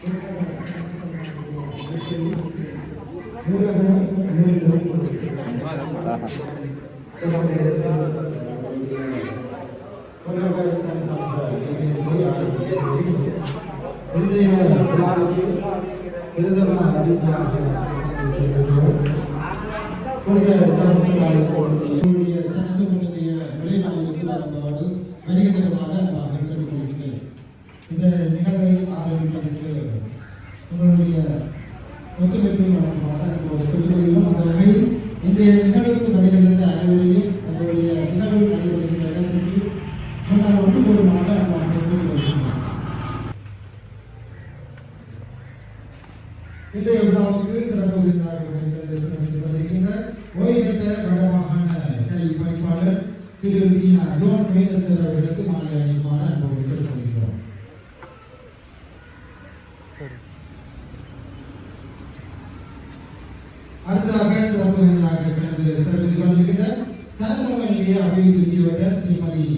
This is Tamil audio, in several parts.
இன்றைய விழாவுக்கு பிரதம அதிதியாக உங்களுடைய சனசமனுடைய விளைவாளருக்கு வரும்போது நான் கேட்டுக்கொள்கிறேன் இந்த நிகழ்வை ஆரம்பிப்பதற்கு உங்களுடைய ஒத்துழைப்பை வழங்குமாறு அன்போடு கேட்டுக்கொள்கிறோம் அந்த வகையில் இன்றைய நிகழ்வுக்கு வருகின்ற அனைவரையும் எங்களுடைய நிகழ்வு நடைபெறுகின்ற இடத்திற்கு முன்னால் ஒன்று கூடுமாக நான் கேட்டுக்கொள்கிறோம் இன்றைய விழாவுக்கு சிறப்பு விருந்தினராக வருகின்ற ஓய்வு பெற்ற வடமாகாண கல்வி பணிப்பாளர் திரு வி யோன் வேதசர் அவர்களுக்கு மாலை அணிக்குமாறு அன்போடு கேட்டுக்கொள்கிறோம் அடுத்ததாக சிறப்பு விருந்தினராக கடந்து சிறப்பித்துக் கொண்டிருக்கின்ற சனசமூக நிலைய அபிவிருத்தி உத்தியோகர் திருமதி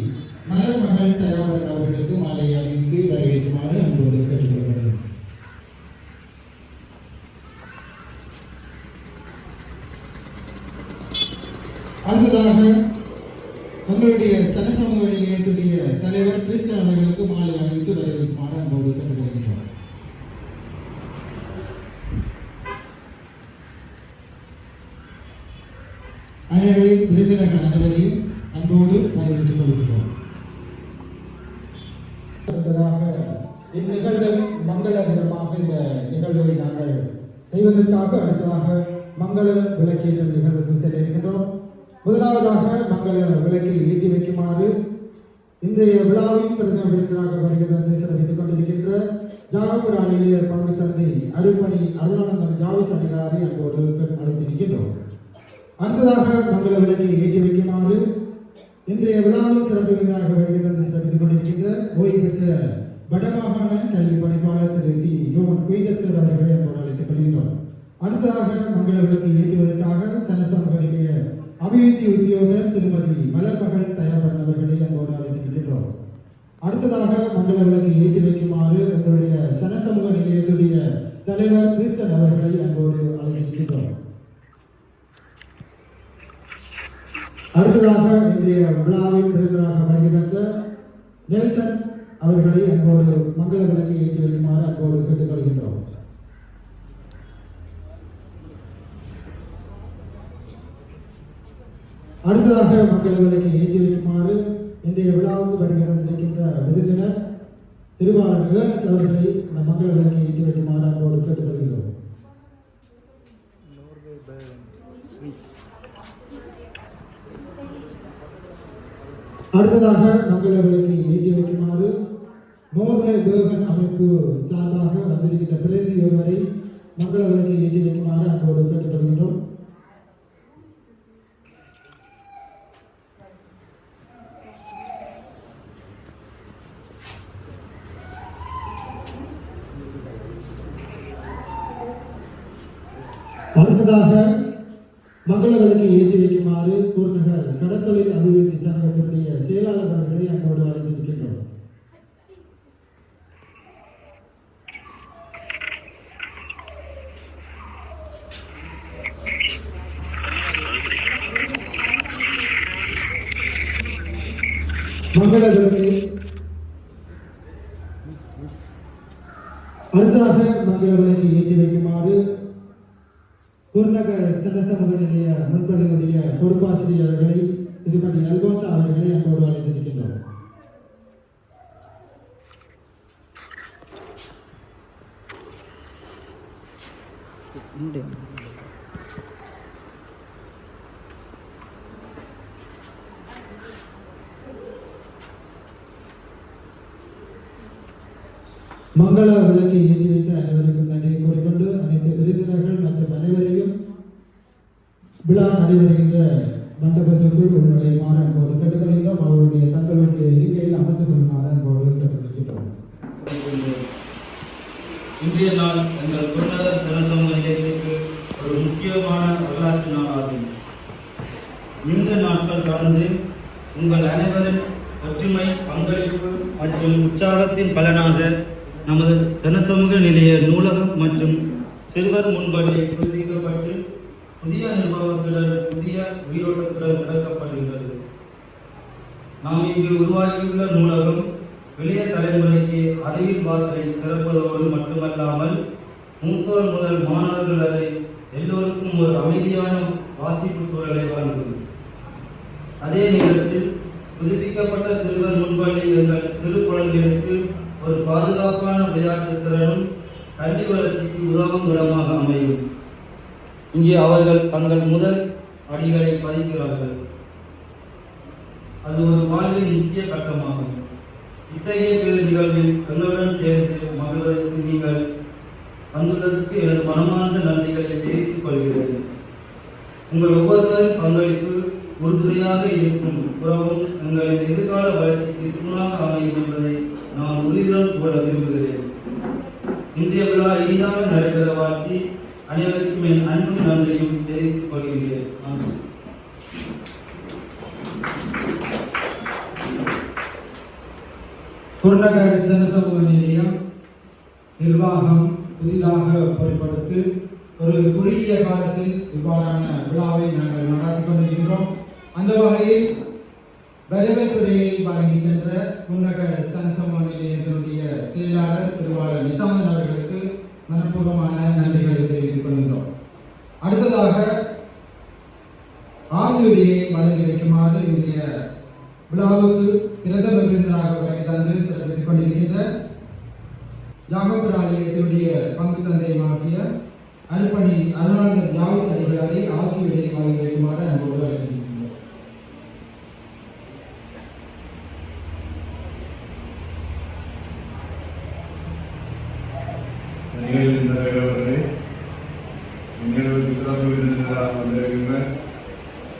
மலர் மகள் தயாபரன் அவர்களுக்கு மாலை அணிவித்து வரவேற்குமாறு அன்போடு கேட்டுக்கொள்கிறேன் அடுத்ததாக உங்களுடைய சனசமூக நிலையத்துடைய தலைவர் கிறிஸ்தன் அவர்களுக்கு மாலை அணிவித்து வரவேற்குமாறு அன்போடு கேட்டுக்கொள்கிறோம் அனைவரையும் விருந்தினர்கள் அனைவரையும் அன்போடு வரவேற்றுக் கொள்கிறோம் அடுத்ததாக இந்நிகழ்வை மங்களகரமாக இந்த நிகழ்வை நாங்கள் செய்வதற்காக அடுத்ததாக மங்கள விளக்கேற்றும் நிகழ்வுக்கு செல்ல இருக்கின்றோம் முதலாவதாக மங்கள விளக்கை ஏற்றி வைக்குமாறு இன்றைய விழாவின் பிரதம விருந்தினராக வருகை தந்து சிறப்பித்துக் கொண்டிருக்கின்ற ஜாகபுராணிய பங்கு தந்தை அருப்பணி அருளானந்தம் ஜாவிஸ் அணிகளாரை அன்போடு அழைத்திருக்கின்றோம். அடுத்ததாக மங்கள விளக்கை ஏற்றி வைக்குமாறு இன்றைய விழாவில் சிறப்பு விருந்தாக வருகை தந்து சிறப்பித்துக் கொண்டிருக்கின்ற ஓய்வு பெற்ற வடமாகாண கல்வி பணிப்பாளர் திரு வி. யோகன் குயிடசர் அவர்களை அன்போடு அழைத்துக் கொள்கிறோம் அடுத்ததாக மங்கள விளக்கை ஏற்றுவதற்காக சனசமூக நிலைய அபிவிருத்தி உத்தியோகர் திருமதி மலர்மகள் தயாபரன் அவர்களை அன்போடு அழைத்திருக்கின்றோம் அடுத்ததாக மங்கள விளக்கை ஏற்றி வைக்குமாறு எங்களுடைய சனசமூக நிலையத்துடைய தலைவர் கிறிஸ்டன் அவர்களை அன்போடு அழைத்திருக்கின்றோம் அடுத்ததாக இன்றைய விழாவின் விருந்தினராக வருகை தந்த நெல்சன் அவர்களை அன்போடு மங்கள விளக்கை ஏற்றி வைக்குமாறு அன்போடு கேட்டுக்கொள்கின்றோம். அடுத்ததாக மங்கள விளக்கை ஏற்றி வைக்குமாறு இன்றைய விழாவுக்கு வருகை தந்திருக்கின்ற விருந்தினர் திருவாளர் ஏனஸ் அவர்களை இந்த மங்கள விளக்கை ஏற்றி வைக்குமாறு அன்போடு கேட்டுக்கொள்கிறோம் அடுத்ததாக மங்கள ஏற்றி வைக்குமாறு நோர்வே பேகன் அமைப்பு சார்பாக வந்திருக்கின்ற பிரதிநிதி ஒருவரை மங்கள விளக்கை ஏற்றி வைக்குமாறு அன்போடு கேட்டுக்கொள்கின்றோம் அடுத்ததாக மங்கள விளக்கை ஏற்றி வைக்குமாறு குருநகர் கடத்தொழில் அபிவிருத்தி சங்கத்தினுடைய செயலாளர் அவர்களை அன்போடு அழைத்திருக்கின்றோம் மங்கள அடுத்ததாக மங்கள ஏற்றி வைக்குமாறு குருநகர் சனசமூக நிலைய முன்பள்ளியுடைய பொறுப்பாசிரியர்களை திருமதி அல்போன்சா அவர்களை அன்போடு அழைத்திருக்கின்றோம் Thank you. மங்கள விளக்கை ஏற்றி வைத்த அனைவருக்கும் நன்றியை கூறிக்கொண்டு அனைத்து விருந்தினர்கள் மற்றும் அனைவரையும் விழா நடைபெறுகின்ற மண்டபத்திற்குள் உள்நுழையுமாறு அன்போடு கேட்டுக்கொள்கிறோம் அவருடைய தங்களுடைய இருக்கையில் அமர்ந்து கொள்ளுமாறு அன்போடு கேட்டுக்கொள்கிறோம் இன்றைய நாள் எங்கள் குருநகர் சனசமூக நிலையத்திற்கு ஒரு முக்கியமான வரலாற்று நாளாகும். நீண்ட நாட்கள் கடந்து உங்கள் அனைவரின் ஒற்றுமை பங்களிப்பு மற்றும் உற்சாகத்தின் பலனாக நமது சனசமூக நிலைய நூலகம் மற்றும் சிறுவர் முன்பாட்டை புதுப்பிக்கப்பட்டு புதிய அனுபவத்துடன் புதிய உயிரோட்டத்துடன் திறக்கப்படுகிறது நாம் இங்கு உருவாக்கியுள்ள நூலகம் இளைய தலைமுறைக்கு அறிவின் வாசலை திறப்பதோடு மட்டுமல்லாமல் மூத்தோர் முதல் மாணவர்கள் வரை எல்லோருக்கும் ஒரு அமைதியான வாசிப்பு சூழலை வழங்கும். அதே நேரத்தில் புதுப்பிக்கப்பட்ட சிறுவர் முன்பள்ளி எங்கள் சிறு குழந்தைகளுக்கு ஒரு பாதுகாப்பான விளையாட்டு திறனும் கல்வி வளர்ச்சிக்கு உதவும் இடமாக அமையும். இங்கே அவர்கள் தங்கள் முதல் அடிகளை பதிக்கிறார்கள். அது ஒரு வாழ்வின் முக்கிய கட்டமாகும். இத்தகைய பெரு நிகழ்வில் எங்களுடன் சேர்ந்து மகிழ்வதற்கு நீங்கள் வந்துள்ளதற்கு எனது மனமார்ந்த நன்றிகளை தெரிவித்துக் கொள்கிறேன். உங்கள் ஒவ்வொருவரின் பங்களிப்பு உறுதுணையாக இருக்கும் உறவும் எங்களின் எதிர்கால வளர்ச்சிக்கு தூணாக அமையும் என்பதை உறுதியுடன் கூற விரும்புகிறேன் இன்றைய விழா இனிதாக நடைபெற வாழ்த்தி அனைவருக்கும் என் அன்பும் நன்றியும் தெரிவித்துக் கொள்கின்றேன். நன்றி. குருநகர் சனசமூக நிலையம் நிர்வாகம் புதிதாக பொருட்படுத்தி ஒரு குறுகிய காலத்தில் இவ்வாறான விழாவை நாங்கள் நடத்தி கொண்டிருக்கிறோம் அந்த வகையில் வரவேற்புரையை வழங்கி சென்ற புன்னக சனசமூக நிலையத்தினுடைய செயலாளர் திருவாளர் நிசாந்தன் அவர்களுக்கு மனப்பூர்வமான நன்றிகளை தெரிவித்துக் கொள்கிறோம் அடுத்ததாக ஆசிரியரை வழங்கி வைக்குமாறு இன்றைய விழாவுக்கு பிரதம விருந்தராக வருகை தந்து சிறப்பித்துக் கொண்டிருக்கின்ற யாகபுர ஆலயத்தினுடைய பங்கு தந்தையுமாகிய அல்பணி அருணானந்த யாவஸ் அடிகளாரை ஆசிரியரை வழங்கி வைக்குமாறு அன்போடு அழைக்கின்றோம் நிகழ்வின் தலைவர்களே நிகழ்வுக்கு சிறப்பு விருந்தினராக வந்திருக்கின்ற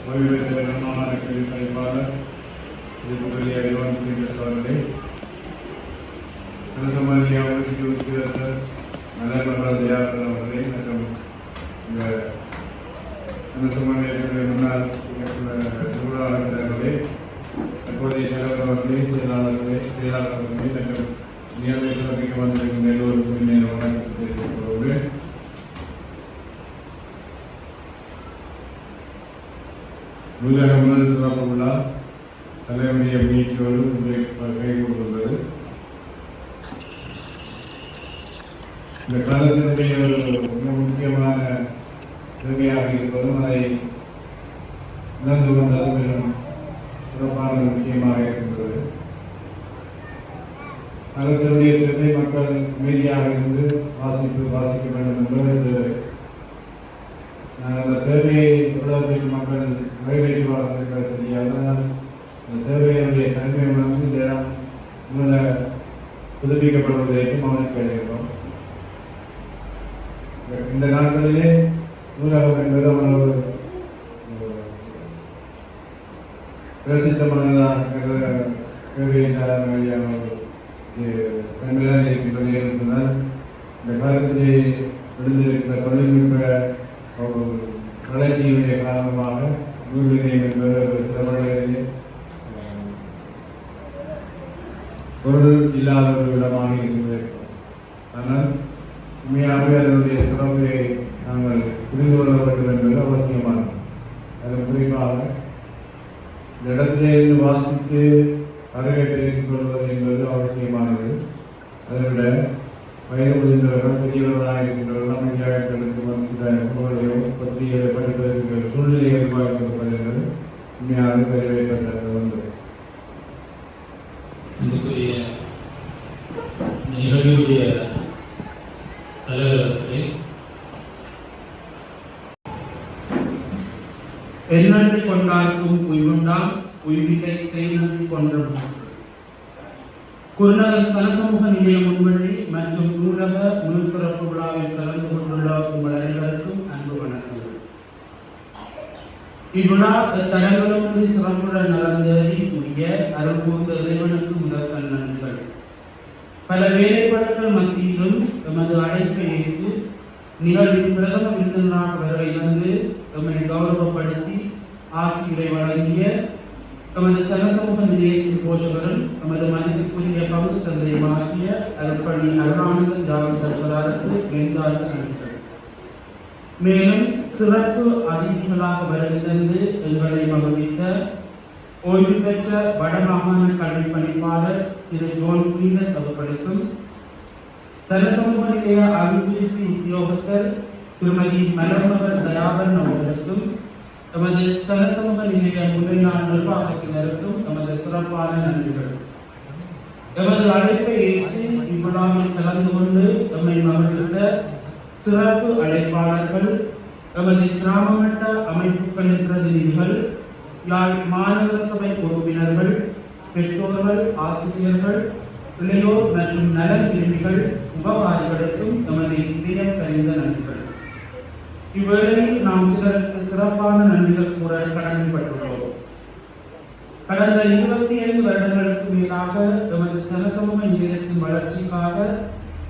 ஓய்வு பெற்ற நம்மான கல்வி பணிப்பாளர் திருப்பதி ஐவான் அவர்களே அரசமதி அவருக்கு உட்கிற நலமகள் அவர்களே மற்றும் இந்த முன்னாள் தற்போதைய தலைவர் அவர்களே செயலாளர்களே சிறப்பிக்க வந்திருக்கும் எல்லோருக்கும் இன்னும் வணக்கம் தெரிவித்துக் கொள்கிறேன் உள்ளக முதல் சிறப்பு விழா தலைவருடைய முயற்சியோடு கை கொடுத்துள்ளது இந்த காலத்தினுடைய ஒரு மிக முக்கியமான திறமையாக இருப்பதும் அதை இழந்து கொண்டாலும் மிகவும் சிறப்பான முக்கியமாக விஷயமாக இருக்கின்றது. காலத்தினுடைய திறமை மக்கள் அமைதியாக இருந்து வாசித்து வாசிக்க வேண்டும் என்பது அந்த திறமையை உலகத்தில் மக்கள் நிறைவேற்றுவார்கள் என்பது தெரியாது ஆனால் அந்த தேவையினுடைய தன்மை உணர்ந்து இந்த இடம் நூல புதுப்பிக்கப்படுவதற்கும் மௌனிக்க அடைகிறோம் இந்த- நாட்களிலே நூலகம் என்பது அவ்வளவு பிரசித்தமானதாக தேவையில்லாத மாதிரியான தன்மைதான் இருக்கின்றது என்று சொன்னால் இந்த காலத்திலே விழுந்திருக்கிற தொழில்நுட்ப வளர்ச்சியினுடைய காரணமாக என்பது ஒரு சில பொருள் இல்லாத ஒரு இடமாக ஆனால் உண்மையாகவே அதனுடைய சிறப்பை நாங்கள் புரிந்து கொள்ள வேண்டும் என்பது அவசியமானது அதில் குறிப்பாக இந்த இருந்து வாசித்து அறிவை கொள்வது என்பது அவசியமானது அதை விட வயது முதிர்ந்தவர்கள் பெரியவர்களாக இருக்கின்றவர்கள் அமைதியாக தடுத்து வந்து சில நூல்களையோ பத்திரிகைகளை உண்மையாக பெருமைப்பட்டது ஒன்று இதுக்குரிய நிகழ்வுடைய தலைவர் பெருநன்றி கொண்டார்க்கும் உய்வுண்டாம் உய்விலை செய்நன்றி கொன்றும் குருநகர் சனசமூக நிலையம் முன்வழி மற்றும் நூலக நூல் பிறப்பு விழாவில் கலந்து கொண்டுள்ள உங்கள் அனைவருக்கும் அன்பு வணக்கங்கள் இவ்விழா தடங்களுமின்றி சிறப்புடன் நடந்தேறி முடிய அருள் இறைவனுக்கு முதற்கண் நன்றிகள். பல வேலைப்பாடுகள் மத்தியிலும் எமது அழைப்பை ஏற்று நிகழ்வின் பிரதம விருந்தினராக வருகை வந்து எம்மை கௌரவப்படுத்தி ஆசிரியரை வழங்கிய எமது சனசமூக நிலையத்தின் போஷகரும் எமது மதிப்புக்குரிய பங்கு தந்தையுமாகிய அருப்பணி அருணானந்தன் ஜாவி சர்வதாருக்கு நெஞ்சார்ந்த நன்றிகள் மேலும் சிறப்பு அதிதிகளாக வருகின்றது எங்களை மகிழ்வித்த ஓய்வு பெற்ற வடமாகாண கல்வி பணிப்பாளர் திரு ஜோன் பீனஸ் அவர்களுக்கும் சரசமூக நிலைய அபிவிருத்தி உத்தியோகத்தர் திருமதி மலர்மகள் தயாபரன் அவர்களுக்கும் எமது சரசமூக நிலைய முன்னாள் நிர்வாகத்தினருக்கும் எமது சிறப்பான நன்றிகள். எமது அழைப்பை ஏற்று இவ்விழாவில் கலந்து கொண்டு எம்மை மகிழ்ந்த சிறப்பு அழைப்பாளர்கள் எமது கிராம மட்ட அமைப்புகளின் பிரதிநிதிகள் யாழ் மாநகர சபை உறுப்பினர்கள் பெற்றோர்கள் ஆசிரியர்கள் இளையோர் மற்றும் நலன் விரும்பிகள் உபகாரிகளுக்கும் எமது இதயம் கனிந்த நன்றிகள். இவ்வேளையில் நாம் சிலருக்கு சிறப்பான நன்றிகள் கூற கடமைப்பட்டுள்ளோம். கடந்த இருபத்தி ஐந்து வருடங்களுக்கு மேலாக எமது சனசமூக நிலையத்தின் வளர்ச்சிக்காக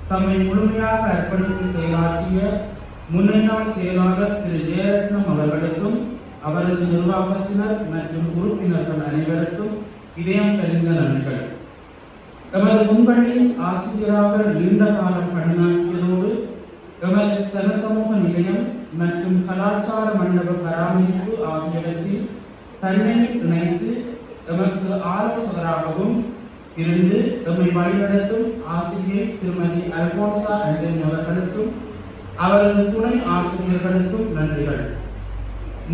தம்மை முழுமையாக அர்ப்பணித்து செயலாற்றிய முன்னாள் செயலாளர் திரு ஜெயரத்னம் அவர்களுக்கும் அவரது நிர்வாகத்தினர் மற்றும் உறுப்பினர்கள் அனைவருக்கும் இதயம் கனிந்த நன்றிகள். எமது முன்பணியின் ஆசிரியராக நீண்ட காலம் பணியாற்றியதோடு எமது சனசமூக நிலையம் மற்றும் கலாச்சார மண்டப பராமரிப்பு ஆகியவற்றில் தன்னை இணைத்து எமக்கு ஆலோசகராகவும் இருந்து எம்மை வழிநடத்தும் ஆசிரியர் திருமதி அல்போன்சா ஆண்டனி அவர்களுக்கும் அவரது துணை ஆசிரியர்களுக்கும் நன்றிகள்.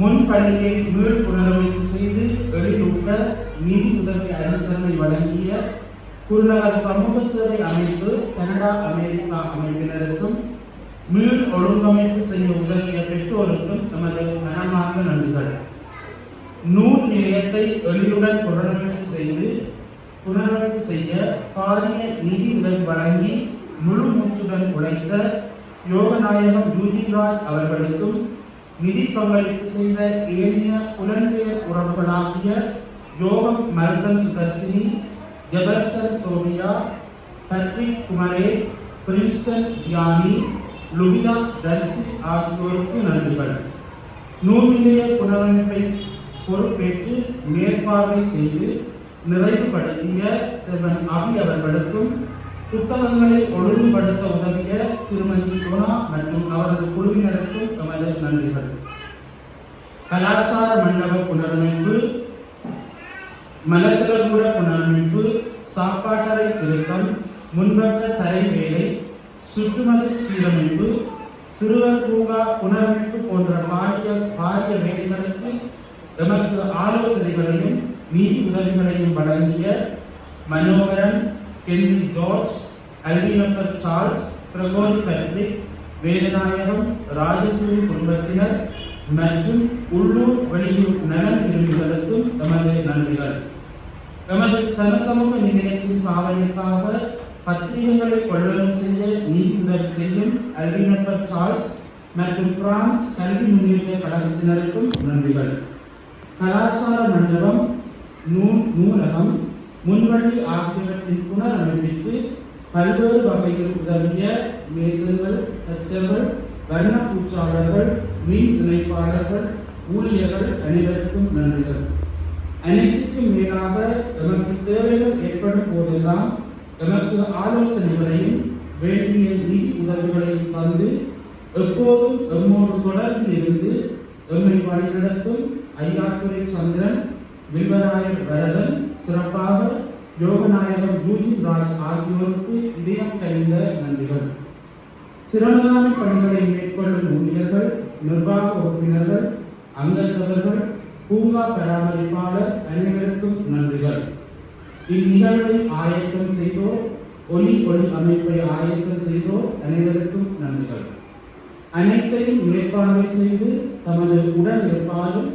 முன் பள்ளியை மீள் புனரமைப்பு செய்து வெளியூட்ட நிதி உதவி அனுசரணை வழங்கிய குருநகர் சமூக சேவை அமைப்பு கனடா அமெரிக்கா அமைப்பினருக்கும் மீள் ஒழுங்கமைப்பு செய்ய உதவிய பெற்றோருக்கும் நமது மனமார்ந்த நன்றிகள். நூல் நிலையத்தை எளிதுடன் புனரமைப்பு செய்து புனரமைப்பு செய்ய பாரிய நிதி உதவி வழங்கி முழு மூச்சுடன் உழைத்த யோகநாயகம் யூஜிராஜ் அவர்களுக்கும் நிதி பங்களிப்பு செய்த ஏனைய புலன்பெயர் உறவுகளாகிய யோகம் மருதன் சுதர்சினி ஜபர்சர் சோபியா பட்ரிக் குமரேஷ் பிரின்ஸ்டன் யானி லுபிதாஸ் தர்சி ஆகியோருக்கு நன்றிகள். நூல் நிலைய புனரமைப்பை பொறுப்பேற்று மேற்பார்வை செய்து நிறைவுபடுத்திய செல்வன் அபி அவர்களுக்கும் புத்தகங்களை ஒழுங்குபடுத்த உதவிய திருமதி சோனா மற்றும் அவரது குழுவினருக்கும் எமது நன்றிகள். கலாச்சார மண்டப புனரமைப்பு மலசலகூட புனரமைப்பு சாப்பாட்டறை திருத்தம் முன்பட்ட தரை வேலை சுற்றுமதில் சீரமைப்பு சிறுவர் பூங்கா புனரமைப்பு போன்ற பாரிய பாரிய வேலைகளுக்கு எமக்கு ஆலோசனைகளையும் நிதி உதவிகளையும் வழங்கிய Manoharan Henry George Alvinappar Charles பிரகோதி Patrick Vedanayagam Rajasuri குடும்பத்தினர் மற்றும் உள்ளூர் வெளியூர் நலன் விரும்புகளுக்கும் எமது நன்றிகள். எமது சனசமூக நிலையத்தின் பாவனைக்காக பத்திரிகைகளை கொள்வனம் செய்ய நீதிபதி செய்யும் அல்வினப்பர் சார்ல்ஸ் மற்றும் பிரான்ஸ் கல்வி முன்னேற்ற கழகத்தினருக்கும் நன்றிகள். கலாச்சார மண்டபம் நூல் நூலகம் முன்வழி ஆகியவற்றின் புனரமைப்பிற்கு பல்வேறு வகையில் உதவிய மேசங்கள் தச்சர்கள் வர்ண பூச்சாளர்கள் மீன் இணைப்பாளர்கள் ஊழியர்கள் அனைவருக்கும் நன்றிகள். அனைத்துக்கும் மேலாக எமக்கு தேவைகள் ஏற்படும் போதெல்லாம் எமக்கு ஆலோசனைகளையும் வேண்டிய நிதி உதவிகளையும் தந்து எப்போதும் எம்மோடு தொடர்பில் இருந்து எம்மை வழிநடத்தும் ஐயாத்துறை சந்திரன் வில்வராயர் வரதன் சிறப்பாக யோகநாயகம் யூஜின் ராஜ் ஆகியோருக்கு இதயம் கழிந்த நன்றிகள். சிறந்தான பணிகளை மேற்கொள்ளும் ஊழியர்கள் நிர்வாக உறுப்பினர்கள் அங்கத்தவர்கள் பூங்கா பராமரிப்பாளர் அனைவருக்கும் நன்றிகள். இந்நிகழ்வை ஆயத்தம் செய்தோர் ஒலி ஒளி அமைப்பை ஆயத்தம் செய்தோர் அனைவருக்கும் நன்றிகள். அனைத்தையும் மேற்பார்வை செய்து தமது உடன் இருப்பாலும்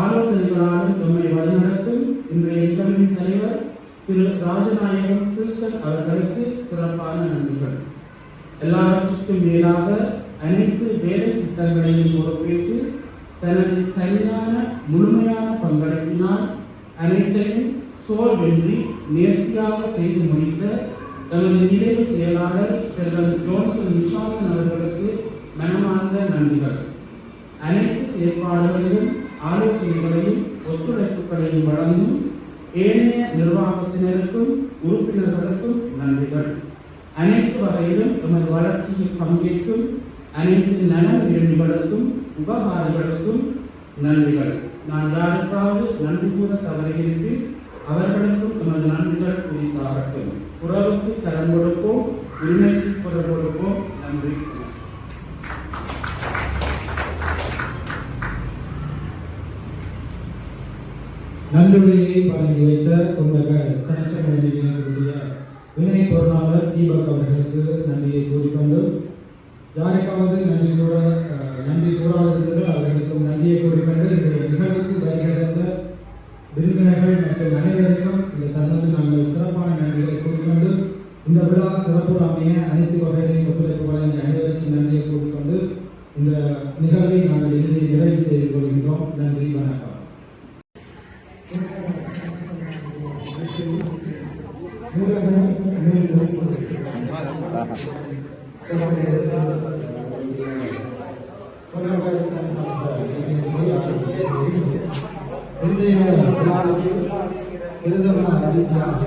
ஆலோசனைகளாலும் நம்மை வழிநடத்தும் இன்றைய நிகழ்வின் தலைவர் திரு ராஜநாயகம் கிருஷ்ணன் அவர்களுக்கு சிறப்பான நன்றிகள். எல்லாவற்றுக்கும் மேலாக அனைத்து வேலை திட்டங்களையும் பொறுப்பேற்று தனது தனியான முழுமையான பங்களிப்பினால் அனைத்தையும் சோர்வின்றி நேர்த்தியாக செய்து முடித்த தனது நினைவு செயலாளர் செல்வன் ஜோன்சன் நிஷாந்தன் அவர்களுக்கு மனமார்ந்த நன்றிகள். அனைத்து செயற்பாடுகளிலும் ஆலோசனைகளையும் ஒத்துழைப்புகளையும் வழங்கும் ஏனைய நிர்வாகத்தினருக்கும் உறுப்பினர்களுக்கும் நன்றிகள். அனைத்து வகையிலும் எமது வளர்ச்சியில் பங்கேற்கும் அனைத்து நலன் வேண்டிகளுக்கும் உபகாரிகளுக்கும் நன்றிகள். நான் யாருக்காவது நன்றி கூற தவறுகிறேன் அவர்களுக்கும் எமது நன்றிகள் குறித்தாகட்டும். உறவுக்கு தரம் கொடுப்போம் உரிமைக்கு குரல் கொடுப்போம். நன்றி. நல்லுரையை வழங்கி வைத்த உங்கள் சனசன நிலையத்தினுடைய பொருளாளர் தீபக் அவர்களுக்கு நன்றியை கூறிக்கொண்டு யாருக்காவது நன்றி கூட நன்றி கூடாதிருந்தது அவர்களுக்கும் நன்றியை கூறிக்கொண்டு இந்த நிகழ்வுக்கு வருகிறந்த விருந்தினர்கள் மற்றும் அனைவருக்கும் இந்த தருணத்தில் நாங்கள் சிறப்பான நன்றிகளை கூறிக்கொண்டு இந்த விழா சிறப்பு அமைய அனைத்து வகையிலையும் ஒத்துழைப்பு வழங்கிய அனைவருக்கும் நன்றியை கூறிக்கொண்டு இந்த நிகழ்வை நாங்கள் இறுதி நிறைவு செய்து கொள்கின்றோம். நன்றி வணக்கம். இன்றைய விழாவில் விருதுமான ரீதியாக